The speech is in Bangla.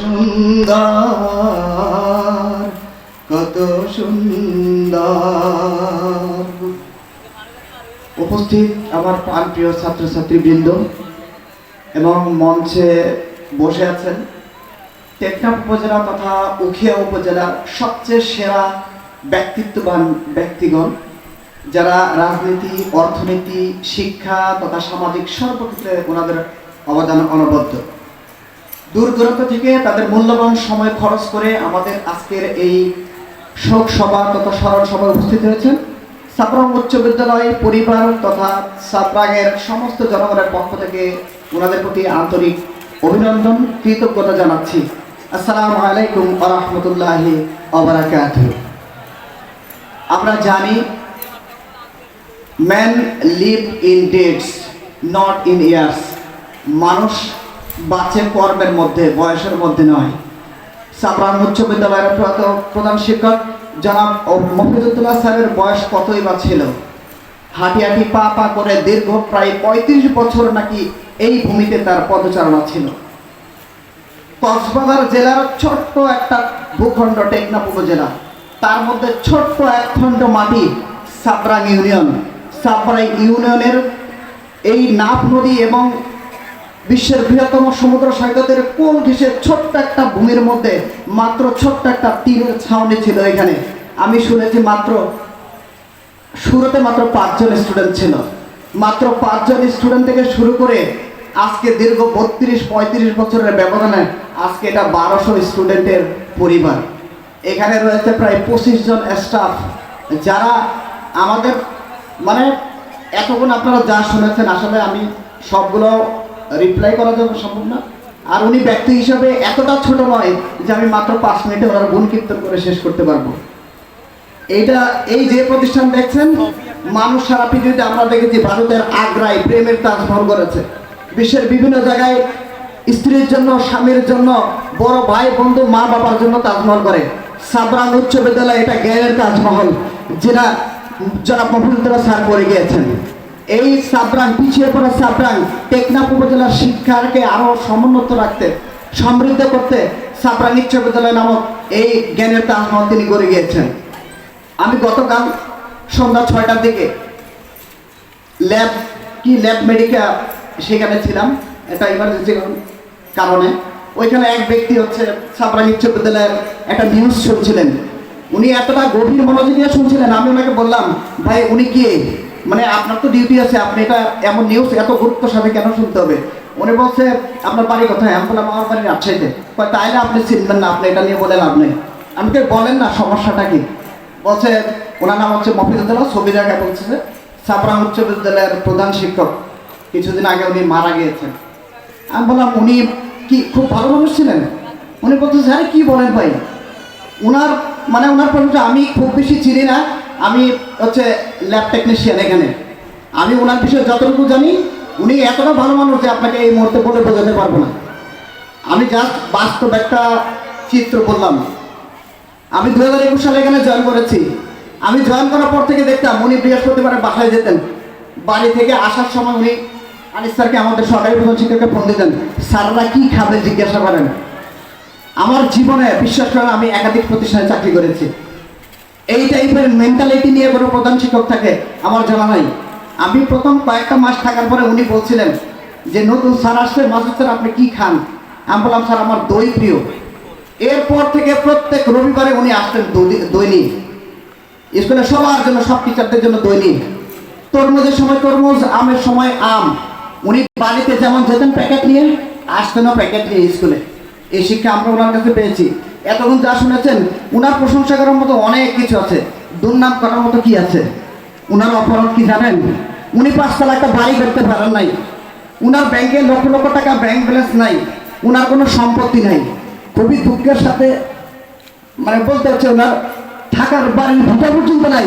সুন্দর, কত সুন্দর। উপস্থিত আমার প্রাণপ্রিয় ছাত্রছাত্রীবৃন্দ এবং মঞ্চে বসে আছেন টেকনাফ উপজেলা তথা উখিয়া উপজেলার সবচেয়ে সেরা ব্যক্তিত্ববান ব্যক্তিগণ, যারা রাজনীতি, অর্থনীতি, শিক্ষা তথা সামাজিক সর্বক্ষেত্রে ওনাদের অবদান অনবদ্য। দূর দূরান্ত থেকে তাদের মূল্যবান সময় খরচ করে আমাদের আজকের এই শোক সভা তথা স্মরণ সভায় উপস্থিত হয়েছেন। সাপ্রাং উচ্চ বিদ্যালয় পরিবার তথা সাপ্রাগের সমস্ত জনগণের পক্ষ থেকে ওনাদের প্রতি আন্তরিক অভিনন্দন, কৃতজ্ঞতা জানাচ্ছি। আসসালামু আলাইকুম আরহামতুল্লাহি আমরা জানি man live in deeds not in years মানুষ বাঁচে কর্মের মধ্যে, বয়সের মধ্যে নয়। সাবরান উচ্চ বিদ্যালয়ের প্রধান শিক্ষক জনাব মফিজুদ্দোল্লাহ সাহেবের বয়স কতই বা ছিল? হাঁটি হাঁটি পা পা করে দীর্ঘ প্রায় পঁয়ত্রিশ বছর নাকি এই ভূমিতে তার পদচারণা ছিল? কক্সবাজার জেলার ছোট্ট একটা ভূখণ্ড টেকনাফ উপজেলা তার মধ্যে ছোট্ট এক খণ্ড মাটি সাবরাং ইউনিয়ন। সাবরাং ইউনিয়নের এই নাফ নদী এবং বিশ্বের বৃহত্তম সমুদ্র সৈকতের কোল ঘেসে ছোট্ট একটা ভূমির মধ্যে মাত্র ছোট্ট একটা টিনের ছাউনি ছিল এখানে? আমি শুনেছি মাত্র, শুরুতে মাত্র পাঁচজন স্টুডেন্ট ছিল। মাত্র পাঁচজন স্টুডেন্ট থেকে শুরু করে আজকে দীর্ঘ বত্রিশ, পঁয়ত্রিশ বছরের ব্যবধানে আজকে এটা বারোশো স্টুডেন্টের পরিবার। এখানে রয়েছে প্রায় পঁচিশ জন স্টাফ যারা আমাদের মানে এতক্ষণ আপনারা যা শুনেছেন, আসলে আমি সবগুলো রিপ্লাই করা যাবে সম্ভব না। আর উনি ব্যক্তি হিসাবে এতটা ছোট নয় যে আমি মাত্র পাঁচ মিনিটে ওনার গুণ কীর্তন করে শেষ করতে পারব। এইটা, এই যে প্রতিষ্ঠান দেখছেন, মানুষ সারা পৃথিবীতে আমরা দেখেছি ভারতের আগ্রায় প্রেমের তাজমহল করেছে বিশ্বের বিভিন্ন জায়গায় স্ত্রীর জন্য, স্বামীর জন্য, বড় ভাই, বন্ধু, মা, বাবার জন্য তাজমহল করে সাবরান উচ্চ বিদ্যালয় এটা জ্ঞানের তাজমহল, যেটা জনাব মফিজুদ্দোল্লাহ স্যার করে গিয়েছেন। এই সাবরাং, পিছিয়ে পড়া সাবরাং, টেকনাফ উপজেলার শিক্ষাকে আরও সমুন্নত রাখতে, সমৃদ্ধ করতে সাবরাং বিদ্যালয় নামক এই জ্ঞানের তাজমহল তিনি গড়ে গিয়েছেন। আমি গতকাল সন্ধ্যা ছয়টার দিকে ল্যাব, কি ল্যাব মেডিকেল সেখানে ছিলাম এটা ইমার্জেন্সি কারণে। ওইখানে এক ব্যক্তি হচ্ছে সাবরাং বিদ্যালয়ের একটা নিউজ শুনছিলেন। উনি এতটা গভীর মনোযোগ শুনছিলেন, আমি ওনাকে বললাম, ভাই, উনি কে? মানে আপনার তো ডিউটি আছে, আপনি এটা এমন নিউজ এত গুরুত্ব সাথে কেন শুনতে হবে? উনি বলছে, আপনার বাড়ি কোথায়? আমি বললাম, আমার বাড়ি রাজশাহীতে। তাইলে আপনি চিনবেন না, আপনি এটা নিয়ে বলে লাভ নেই। আমি বলেন না, সমস্যাটা কি? বলছে, ওনার নাম হচ্ছে মফিজুদ্দোল্লাহ ছবি জায়গায় বলছে, সাবরাং উচ্চ বিদ্যালয়ের প্রধান শিক্ষক। কিছুদিন আগে উনি মারা গিয়েছেন। আমি বললাম, উনি কি খুব ভালো মানুষ ছিলেন? উনি বলতেছে, আরে কি বলেন ভাই? ওনার মানে ওনার পরিচয় আমি খুব বেশি চিনি না আমি হচ্ছে ল্যাব টেকনিশিয়ান এখানে। আমি ওনার বিষয়ে যতটুকু জানি, উনি এতটা ভালো মানুষ যে আপনাকে এই মুহূর্তে বলে বোঝাতে পারব না। আমি জাস্ট বাস্তব একটা চিত্র বললাম আমি দু হাজার একুশ সালে এখানে জয়েন করেছি। আমি জয়েন করার পর থেকে দেখতাম উনি বৃহস্পতিবারে বাসায় যেতেন। বাড়ি থেকে আসার সময় উনি আনিস স্যারকে আমাদের সরকারি প্রধান শিক্ষককে ফোন দিতেন, স্যাররা কি খাবে? জিজ্ঞাসা করেন। আমার জীবনে, বিশ্বাস করেন, আমি একাধিক প্রতিষ্ঠানে চাকরি করেছি। এই টাইপের মেন্টালিটি নিয়ে কোনো প্রধান শিক্ষক থাকে, আমার জানা নাই। আমি প্রথম কয়েকটা মাস থাকার পরে উনি বলছিলেন যে, নতুন স্যার আসছে মাসুদ স্যার, আপনি কি খান? আমি বললাম, স্যার, আমার দই প্রিয়। এরপর থেকে প্রত্যেক রবিবারে উনি আসতেন দৈনিক স্কুলে সবার জন্য, সব টিচারদের জন্য দৈনিক তরমুজের সময় তরমুজ, আমের সময় আম। উনি বাড়িতে যেমন যেতেন প্যাকেট নিয়ে, আসতেনও প্যাকেট নিয়ে স্কুলে। এই শিক্ষা আমরা ওনার কাছে পেয়েছি। এতক্ষণ যা শুনেছেন, উনার প্রশংসা করার মতো অনেক কিছু আছে। দুর্নাম করার মতো কি আছে? উনার অপরাধ কি জানেন? উনি পাঁচতলা একটা বাড়ি করতে পারেন নাই। উনার ব্যাংকে লক্ষ লক্ষ টাকা ব্যাংক ব্যালেন্স নাই। উনার কোনো সম্পত্তি নাই। খুবই দুঃখের সাথে মানে বলতে হচ্ছে ওনার, থাকার বাড়ির ভিটা পর্যন্ত নাই।